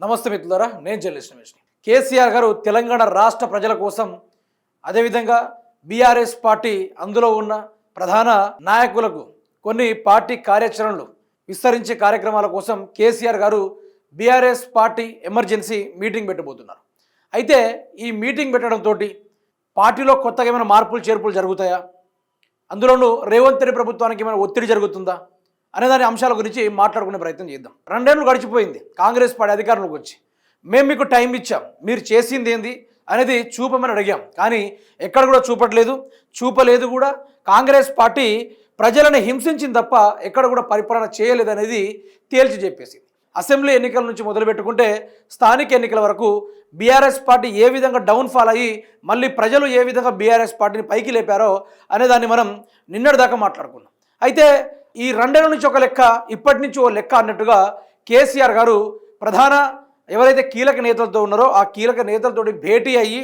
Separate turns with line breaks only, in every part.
నమస్తే మిత్రులారా నేను జర్నలిస్ట్ రమేష్ని. కేసీఆర్ గారు తెలంగాణ రాష్ట్ర ప్రజల కోసం అదేవిధంగా బీఆర్ఎస్ పార్టీ అందులో ఉన్న ప్రధాన నాయకులకు కొన్ని పార్టీ కార్యాచరణలు విస్తరించే కార్యక్రమాల కోసం KCR garu BRS party emergency meeting పెట్టబోతున్నారు. అయితే ఈ మీటింగ్ పెట్టడంతో పార్టీలో కొత్తగా ఏమైనా మార్పులు చేర్పులు జరుగుతాయా? అందులోనూ రేవంత్ రెడ్డి ప్రభుత్వానికి ఏమైనా ఒత్తిడి జరుగుతుందా? అనే దాని అంశాల గురించి మాట్లాడుకునే ప్రయత్నం చేద్దాం. రెండేళ్ళు గడిచిపోయింది. కాంగ్రెస్ పార్టీ అధికారంలోకి వచ్చి. మేము మీకు టైం ఇచ్చాం. మీరు చేసింది ఏంది అనేది చూపమని అడిగాం. కానీ ఎక్కడ కూడా చూపట్లేదు. చూపలేదు కూడా. కాంగ్రెస్ పార్టీ ప్రజలను హింసించింది తప్ప ఎక్కడ కూడా పరిపాలన చేయలేదు అనేది తేల్చి చెప్పేసింది. అసెంబ్లీ ఎన్నికల నుంచి మొదలుపెట్టుకుంటే స్థానిక ఎన్నికల వరకు బీఆర్ఎస్ పార్టీ ఏ విధంగా డౌన్ఫాల్ అయ్యి మళ్ళీ ప్రజలు ఏ విధంగా బీఆర్ఎస్ పార్టీని పైకి లేపారో అనే దాన్ని మనం నిన్నటి దాకా మాట్లాడుకున్నాం. అయితే ఈ రెండేళ్ళ నుంచి ఒక లెక్క ఇప్పటి నుంచి ఓ లెక్క అన్నట్టుగా కేసీఆర్ గారు ప్రధాన ఎవరైతే కీలక నేతలతో ఉన్నారో ఆ కీలక నేతలతోటి భేటీ అయ్యి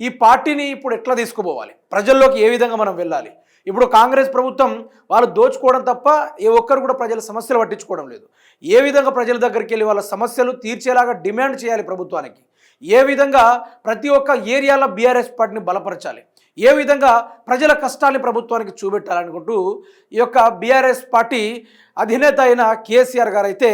ఈ పార్టీని ఇప్పుడు ఎట్లా తీసుకుపోవాలి? ప్రజల్లోకి ఏ విధంగా మనం వెళ్ళాలి? ఇప్పుడు కాంగ్రెస్ ప్రభుత్వం వాళ్ళు దోచుకోవడం తప్ప ఏ ఒక్కరు కూడా ప్రజల సమస్యలు పట్టించుకోవడం లేదు. ఏ విధంగా ప్రజల దగ్గరికి వెళ్ళి వాళ్ళ సమస్యలు తీర్చేలాగా డిమాండ్ చేయాలి ప్రభుత్వానికి? ఏ విధంగా ప్రతి ఒక్క ఏరియాలో బీఆర్ఎస్ పార్టీని బలపరచాలి? ఏ విధంగా ప్రజల కష్టాన్ని ప్రభుత్వానికి చూపెట్టాలనుకుంటూ ఈ యొక్క బీఆర్ఎస్ పార్టీ అధినేత అయిన కేసీఆర్ గారు అయితే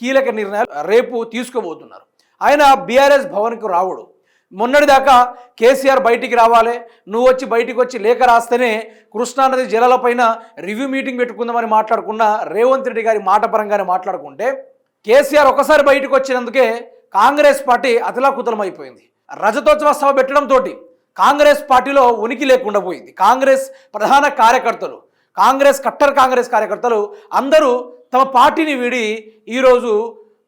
కీలక నిర్ణయాలు రేపు తీసుకోబోతున్నారు. ఆయన బీఆర్ఎస్ భవన్కు రావుడు. మొన్నటిదాకా కేసీఆర్ బయటికి రావాలి నువ్వు వచ్చి బయటికి వచ్చి లేఖ రాస్తేనే కృష్ణానది జలాలపైన రివ్యూ మీటింగ్ పెట్టుకుందామని మాట్లాడుకున్న రేవంత్ రెడ్డి గారి మాట పరంగానే మాట్లాడుకుంటే కేసీఆర్ ఒకసారి బయటకు వచ్చినందుకే కాంగ్రెస్ పార్టీ అతలాకుతలం అయిపోయింది రజతోత్సవ సభ పెట్టడంతో కాంగ్రెస్ పార్టీలో ఉనికి లేకుండా పోయింది. కాంగ్రెస్ ప్రధాన కార్యకర్తలు కాంగ్రెస్ కట్టర్ కాంగ్రెస్ కార్యకర్తలు అందరూ తమ పార్టీని వీడి ఈరోజు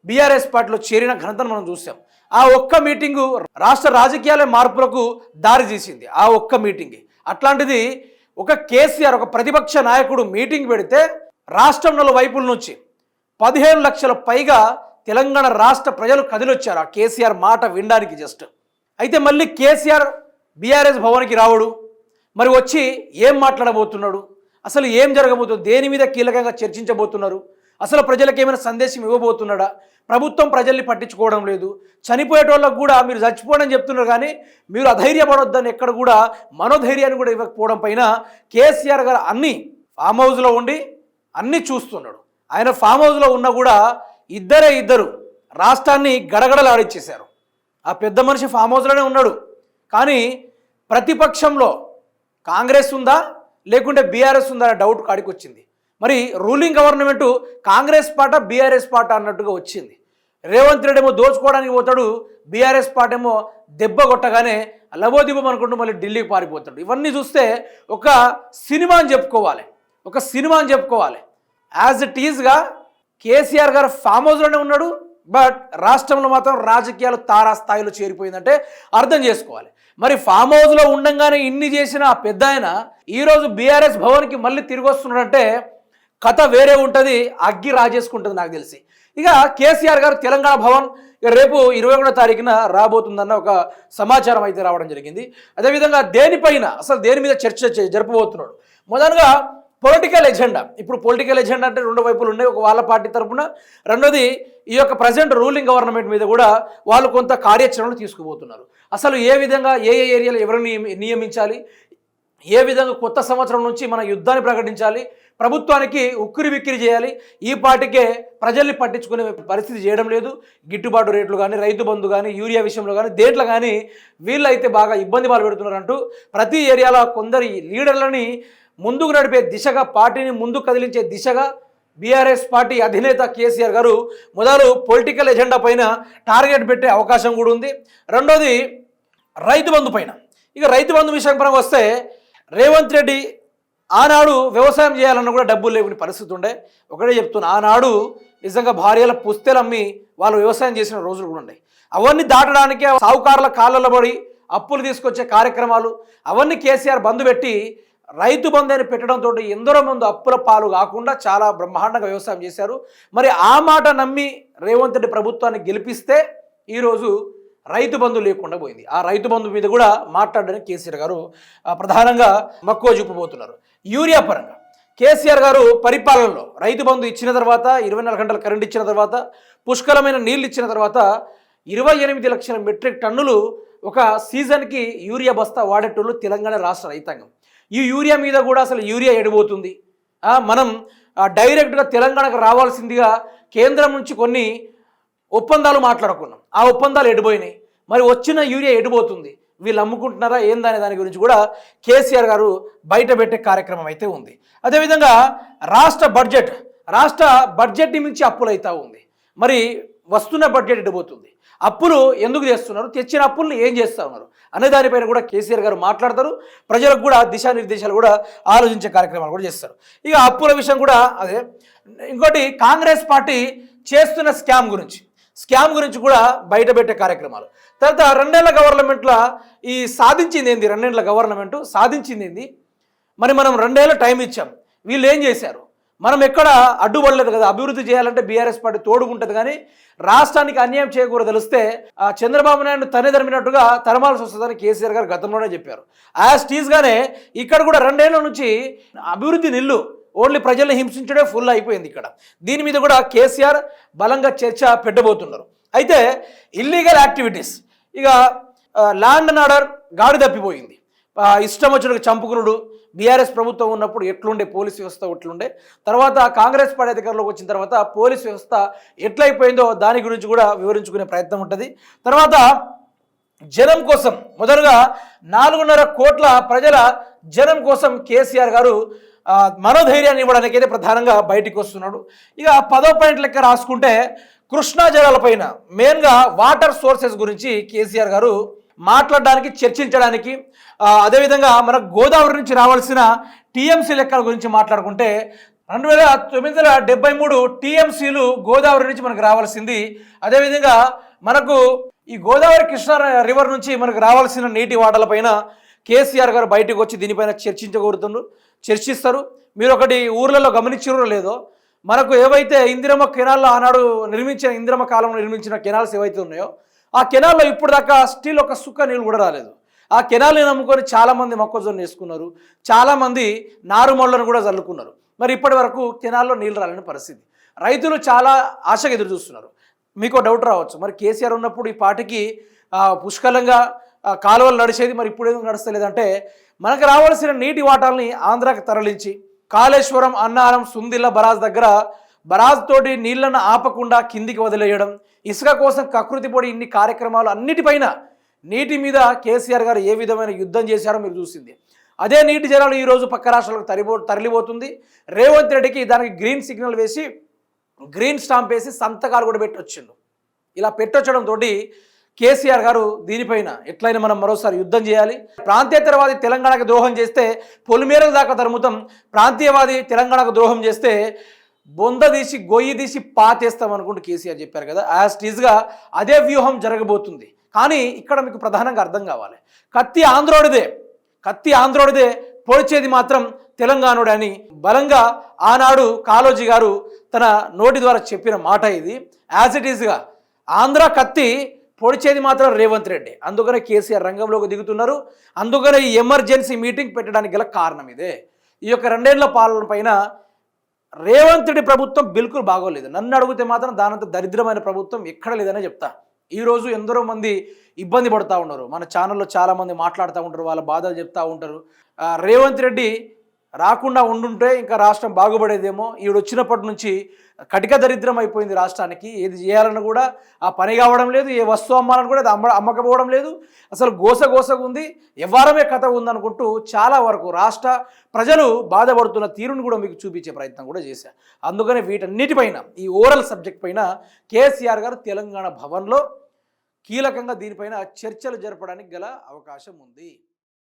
బీఆర్ఎస్ పార్టీలో చేరిన ఘనతను మనం చూసాం. ఆ ఒక్క మీటింగు రాష్ట్ర రాజకీయాల మార్పులకు దారి తీసింది. ఆ ఒక్క మీటింగ్. అట్లాంటిది ఒక కేసీఆర్ ఒక ప్రతిపక్ష నాయకుడు మీటింగ్ పెడితే రాష్ట్రం వైపుల నుంచి పదిహేను లక్షల పైగా తెలంగాణ రాష్ట్ర ప్రజలు కదిలొచ్చారు. ఆ కేసీఆర్ మాట వినడానికి జస్ట్. అయితే మళ్ళీ కేసీఆర్ బీఆర్ఎస్ భవన్కి రావడు. మరి వచ్చి ఏం మాట్లాడబోతున్నాడు? అసలు ఏం జరగబోతుంది? దేని మీద కీలకంగా చర్చించబోతున్నారు? అసలు ప్రజలకు ఏమైనా సందేశం ఇవ్వబోతున్నాడా? ప్రభుత్వం ప్రజల్ని పట్టించుకోవడం లేదు. చనిపోయేటోళ్ళకు కూడా మీరు చచ్చిపోవడం చెప్తున్నారు కానీ మీరు అధైర్యపడొద్దని ఎక్కడ కూడా మనోధైర్యాన్ని కూడా ఇవ్వకపోవడం పైన కేసీఆర్ గారు అన్ని ఫామ్ హౌస్లో ఉండి అన్నీ చూస్తున్నాడు. ఆయన ఫామ్ హౌస్లో ఉన్నా కూడా ఇద్దరే ఇద్దరు రాష్ట్రాన్ని గడగడలాడిచ్చేశారు ఆ పెద్ద మనిషి ఫామ్ హౌస్లోనే ఉన్నాడు. కానీ ప్రతిపక్షంలో కాంగ్రెస్ ఉందా? లేకుంటే బీఆర్ఎస్ ఉందా అనే డౌట్ కాడికి వచ్చింది. మరి రూలింగ్ గవర్నమెంట్ కాంగ్రెస్ పాట బీఆర్ఎస్ పాట అన్నట్టుగా వచ్చింది. రేవంత్ రెడ్డి ఏమో దోచుకోవడానికి పోతాడు బీఆర్ఎస్ పాట ఏమో దెబ్బ కొట్టగానే లవోదిబం అనుకుంటూ మళ్ళీ ఢిల్లీకి పారిపోతాడు. ఇవన్నీ చూస్తే ఒక సినిమా అని చెప్పుకోవాలి. ఒక సినిమా అని చెప్పుకోవాలి. యాజ్ ఇట్ ఈజ్గా కేసీఆర్ గారు ఫామ్ హౌస్లోనే ఉన్నాడు బట్ రాష్ట్రంలో మాత్రం రాజకీయాలు తారా స్థాయిలో చేరిపోయిందంటే అర్థం చేసుకోవాలి. మరి ఫామ్ హౌస్లో ఉండంగానే ఇన్ని చేసిన ఆ పెద్ద ఆయన ఈరోజు బీఆర్ఎస్ భవన్కి మళ్ళీ తిరిగి వస్తున్నాడంటే కథ వేరే ఉంటుంది అగ్గి రాజేసుకుంటుంది నాకు తెలిసి. ఇక కేసీఆర్ గారు తెలంగాణ భవన్ ఇక రేపు ఇరవై ఒకటో తారీఖున రాబోతుందన్న ఒక సమాచారం అయితే రావడం జరిగింది. అదేవిధంగా దేనిపైన అసలు దేని మీద చర్చ జరపబోతున్నాడు? మొదలుగా పొలిటికల్ ఎజెండా ఇప్పుడు పొలిటికల్ ఎజెండా అంటే రెండు వైపులు ఉన్నాయి. ఒక వాళ్ళ పార్టీ తరపున రెండోది ఈ యొక్క ప్రజెంట్ రూలింగ్ గవర్నమెంట్ మీద కూడా వాళ్ళు కొంత కార్యాచరణలు తీసుకుపోతున్నారు. అసలు ఏ విధంగా ఏ ఏ ఏరియాలో ఎవరిని నియమించాలి? ఏ విధంగా కొత్త సంవత్సరం నుంచి మన యుద్ధాన్ని ప్రకటించాలి? ప్రభుత్వానికి ఉక్కిరి విక్కిరి చేయాలి? ఈ పార్టీకే ప్రజల్ని పట్టించుకునే పరిస్థితి చేయడం లేదు. గిట్టుబాటు రేట్లు కానీ రైతు బంధు కానీ యూరియా విషయంలో కానీ దేంట్లో కానీ వీళ్ళైతే బాగా ఇబ్బంది పాలు పెడుతున్నారంటూ ప్రతి ఏరియాలో కొందరి లీడర్లని ముందుకు నడిపే దిశగా పార్టీని ముందుకు కదిలించే దిశగా బీఆర్ఎస్ పార్టీ అధినేత కేసీఆర్ గారు మొదలు పొలిటికల్ ఎజెండా పైన టార్గెట్ పెట్టే అవకాశం కూడా ఉంది. రెండోది రైతు బంధు పైన. ఇక రైతు బంధు విషయం పరంగా వస్తే రేవంత్ రెడ్డి ఆనాడు వ్యవసాయం చేయాలన్నా కూడా డబ్బులు లేని పరిస్థితి ఉండే. ఒకటే చెప్తున్నా ఆనాడు నిజంగా భార్యల పుస్తెలు అమ్మి వాళ్ళు వ్యవసాయం చేసిన రోజులు కూడా ఉన్నాయి. అవన్నీ దాటడానికే సావుకారుల కాళ్ళలో పడి అప్పులు తీసుకొచ్చే కార్యక్రమాలు అవన్నీ కేసీఆర్ బంధు పెట్టి రైతు బంధు అని పెట్టడంతో ఎందరో మంది అప్పుల పాలు కాకుండా చాలా బ్రహ్మాండంగా వ్యవసాయం చేశారు. మరి ఆ మాట నమ్మి రేవంత్ రెడ్డి ప్రభుత్వాన్ని గెలిపిస్తే ఈరోజు రైతు బంధు లేకుండా పోయింది. ఆ రైతు బంధు మీద కూడా మాట్లాడడానికి కేసీఆర్ గారు ప్రధానంగా మక్కువ చూపబోతున్నారు. యూరియా పరంగా కేసీఆర్ గారు పరిపాలనలో రైతు బంధు ఇచ్చిన తర్వాత ఇరవై నాలుగు గంటల కరెంట్ ఇచ్చిన తర్వాత పుష్కలమైన నీళ్ళు ఇచ్చిన తర్వాత ఇరవై ఎనిమిది లక్షల మెట్రిక్ టన్నులు ఒక సీజన్కి యూరియా బస్తా వాడేటోళ్ళు తెలంగాణ రాష్ట్ర రైతాంగం. ఈ యూరియా మీద కూడా అసలు యూరియా ఎడిపోతుంది. మనం డైరెక్ట్గా తెలంగాణకు రావాల్సిందిగా కేంద్రం నుంచి కొన్ని ఒప్పందాలు మాట్లాడుకున్నాం. ఆ ఒప్పందాలు ఎడిపోయినాయి. మరి వచ్చిన యూరియా ఎడిపోతుంది. వీళ్ళు అమ్ముకుంటున్నారా? ఏందనే దాని గురించి కూడా కేసీఆర్ గారు బయట పెట్టే కార్యక్రమం అయితే ఉంది. అదేవిధంగా రాష్ట్ర బడ్జెట్ రాష్ట్ర బడ్జెట్ మించి అప్పులు ఉంది. మరి వస్తున్న బడ్జెట్ ఎడిపోతుంది అప్పులు ఎందుకు చేస్తున్నారు? తెచ్చిన అప్పులను ఏం చేస్తూ ఉన్నారు? అనే దానిపైన కూడా కేసీఆర్ గారు మాట్లాడతారు. ప్రజలకు కూడా దిశానిర్దేశాలు కూడా ఆలోచించే కార్యక్రమాలు కూడా చేస్తారు. ఇక అప్పుల విషయం కూడా అదే. ఇంకోటి కాంగ్రెస్ పార్టీ చేస్తున్న స్కామ్ గురించి. స్కామ్ గురించి కూడా బయట పెట్టే కార్యక్రమాలు. తర్వాత రెండేళ్ళ గవర్నమెంట్లో ఈ సాధించింది ఏంది? రెండేళ్ళ గవర్నమెంట్ సాధించింది ఏంది? మరి మనం రెండేళ్ళ టైం ఇచ్చాం. వీళ్ళు ఏం చేశారు? మనం ఎక్కడ అడ్డుపడలేదు కదా. అభివృద్ధి చేయాలంటే బీఆర్ఎస్ పార్టీ తోడుకుంటుంది కానీ రాష్ట్రానికి అన్యాయం చేయకూడదు తెలిస్తే ఆ చంద్రబాబు నాయుడు తనే తరిమినట్టుగా తరమాల్సి వస్తుందని కేసీఆర్ గారు గతంలోనే చెప్పారు. యాజ్ టీజ్గానే ఇక్కడ కూడా రెండేళ్ళ నుంచి అభివృద్ధి నిల్లు ఓన్లీ ప్రజల్ని హింసించడే ఫుల్ అయిపోయింది ఇక్కడ. దీని మీద కూడా కేసీఆర్ బలంగా చర్చ పెట్టబోతున్నారు. అయితే ఇల్లీగల్ యాక్టివిటీస్ ఇక ల్యాండ్ అండ్ ఆర్డర్ గాడి తప్పిపోయింది. ఇష్టం వచ్చినట్టు చంపుకునుడు. బీఆర్ఎస్ ప్రభుత్వం ఉన్నప్పుడు ఎట్లుండే పోలీస్ వ్యవస్థ ఎట్లుండే తర్వాత కాంగ్రెస్ పార్టీ అధికారంలోకి వచ్చిన తర్వాత పోలీస్ వ్యవస్థ ఎట్లయిపోయిందో దాని గురించి కూడా వివరించుకునే ప్రయత్నం ఉంటుంది. తర్వాత జనం కోసం మొదలుగా నాలుగున్నర కోట్ల ప్రజల జనం కోసం కేసీఆర్ గారు మనోధైర్యాన్ని ఇవ్వడానికి అయితే ప్రధానంగా బయటికి వస్తున్నాడు. ఇక పదో పాయింట్ లెక్క రాసుకుంటే కృష్ణా జలాలపైన మెయిన్గా వాటర్ సోర్సెస్ గురించి కేసీఆర్ గారు మాట్లాడడానికి చర్చించడానికి అదేవిధంగా మన గోదావరి నుంచి రావాల్సిన టీఎంసీ లెక్కల గురించి మాట్లాడుకుంటే రెండు వేల తొమ్మిది వందల డెబ్బై మూడు టీఎంసీలు గోదావరి నుంచి మనకు రావాల్సింది. అదేవిధంగా మనకు ఈ గోదావరి కృష్ణా రివర్ నుంచి మనకు రావాల్సిన నీటి వాటలపైన కేసీఆర్ గారు బయటకు వచ్చి దీనిపైన చర్చించకూరుతుండ్రు చర్చిస్తారు. మీరు ఒకటి ఊర్లలో గమనించరో లేదో మనకు ఏవైతే ఇందిరమ్మ కెనాల్లో ఆనాడు నిర్మించిన ఇందిరమ్మ కాలంలో నిర్మించిన కెనాల్స్ ఏవైతే ఉన్నాయో ఆ కెనాల్లో ఇప్పుడు దాకా స్టీల్ ఒక సుక్క నీళ్ళు కూడా రాలేదు. ఆ కెనాల్ని నమ్ముకొని చాలామంది మొక్కజొన్న వేసుకున్నారు. చాలామంది నారుమళ్ళను కూడా చల్లుకున్నారు మరి ఇప్పటి వరకు కెనాల్లో నీళ్ళు రాలేని పరిస్థితి. రైతులు చాలా ఆశగా ఎదురు చూస్తున్నారు. మీకు డౌట్ రావచ్చు. మరి కేసీఆర్ ఉన్నప్పుడు ఈ పాటికి పుష్కలంగా కాలువలు నడిచేది మరి ఇప్పుడు ఎందుకు నడుస్తలేదంటే మనకు రావాల్సిన నీటి వాటాలని ఆంధ్రాకి తరలించి కాళేశ్వరం అన్నారం సుందిల్ల బరాజ్ దగ్గర బరాజ్ తోటి నీళ్ళను ఆపకుండా కిందికి వదిలేయడం ఇసుక కోసం కకృతి పొడి ఇన్ని కార్యక్రమాలు అన్నిటిపైన నీటి మీద కేసీఆర్ గారు ఏ విధమైన యుద్ధం చేశారో మీరు చూసింది. అదే నీటి జలాలు ఈరోజు పక్క రాష్ట్రాలకు తరిపో తరలిపోతుంది. రేవంత్ రెడ్డికి దానికి గ్రీన్ సిగ్నల్ వేసి గ్రీన్ స్టాంప్ వేసి సంతకాలు కూడా పెట్టొచ్చిండు. ఇలా పెట్టొచ్చడంతో కేసీఆర్ గారు దీనిపైన ఎట్లయినా మనం మరోసారి యుద్ధం చేయాలి. ప్రాంతీయతరవాది తెలంగాణకు ద్రోహం చేస్తే పొలిమేరల దాకా తరుముతం. ప్రాంతీయవాది తెలంగాణకు ద్రోహం చేస్తే బొంద తీసి గొయ్యి తీసి పాతేస్తాం అనుకుంటూ కేసీఆర్ చెప్పారు కదా. యాజ్ టీజ్గా అదే వ్యూహం జరగబోతుంది. కానీ ఇక్కడ మీకు ప్రధానంగా అర్థం కావాలి. కత్తి ఆంధ్రోడిదే. కత్తి ఆంధ్రోడిదే పొడిచేది మాత్రం తెలంగాణుడు అని బలంగా ఆనాడు కాలోజీ గారు తన నోటి ద్వారా చెప్పిన మాట ఇది. యాజ్ ఇట్ ఈస్గా ఆంధ్ర కత్తి పొడిచేది మాత్రం రేవంత్ రెడ్డి. అందుకనే కేసీఆర్ రంగంలోకి దిగుతున్నారు. అందుకనే ఈ ఎమర్జెన్సీ మీటింగ్ పెట్టడానికి గల కారణం ఇదే. ఈ యొక్క రెండేళ్ళ పాలన పైన రేవంత్ రెడ్డి ప్రభుత్వం బిల్కుల్ బాగోలేదు. నన్ను అడిగితే మాత్రం దానంత దరిద్రమైన ప్రభుత్వం ఎక్కడ లేదనే చెప్తా. ఈరోజు ఎందరో మంది ఇబ్బంది పడుతూ ఉన్నారు. మన ఛానల్లో చాలామంది మాట్లాడుతూ ఉంటారు వాళ్ళ బాధలు చెప్తూ ఉంటారు. రేవంత్ రెడ్డి రాకుండా ఉండుంటే ఇంకా రాష్ట్రం బాగుపడేదేమో. ఈవిడ వచ్చినప్పటి నుంచి కటిక దరిద్రం అయిపోయింది రాష్ట్రానికి. ఏది చేయాలన్నా కూడా ఆ పని కావడం లేదు ఏ వస్తువు అమ్మాలని కూడా అది అమ్మ అమ్మకపోవడం లేదు. అసలు గోస గోసగా ఉంది. ఎవ్వారమే కథ ఉందనుకుంటూ చాలా వరకు రాష్ట్ర ప్రజలు బాధపడుతున్న తీరును కూడా మీకు చూపించే ప్రయత్నం కూడా చేశారు అందుకనే వీటన్నిటిపైన ఈ ఓరల్ సబ్జెక్ట్ పైన కేసీఆర్ గారు తెలంగాణ భవన్లో కీలకంగా దీనిపైన చర్చలు జరపడానికి గల అవకాశం ఉంది.